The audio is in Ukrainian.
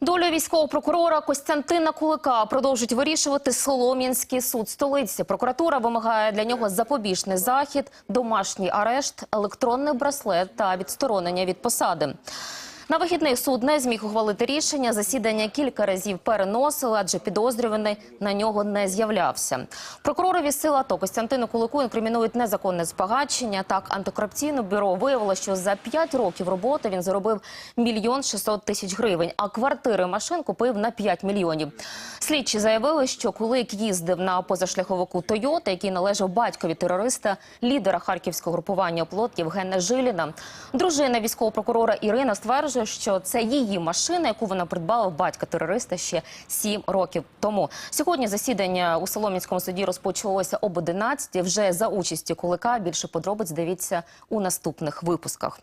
Долю військового прокурора Костянтина Кулика продовжить вирішувати Солом'янський суд столиці. Прокуратура вимагає для нього запобіжний захід, домашній арешт, електронний браслет та відсторонення від посади. На вихідний суд не зміг ухвалити рішення. Засідання кілька разів переносили, адже підозрюваний на нього не з'являвся. Прокуророві сила то Костянтину Кулику інкримінують незаконне збагачення. Так, антикорупційне бюро виявило, що за 5 років роботи він заробив мільйон 600 тисяч гривень, а квартири машин купив на 5 мільйонів. Слідчі заявили, що Кулик їздив на позашляховику Тойота, який належав батькові терориста, лідера харківського групування «Оплот» Євгена Жиліна. Дружина військового прокурора Ірина стверджує, що це її машина, яку вона придбала в батька терориста ще 7 років тому. Сьогодні засідання у Солом'янському суді розпочалося об 11 вже за участі Кулика. Більше подробиць дивіться у наступних випусках.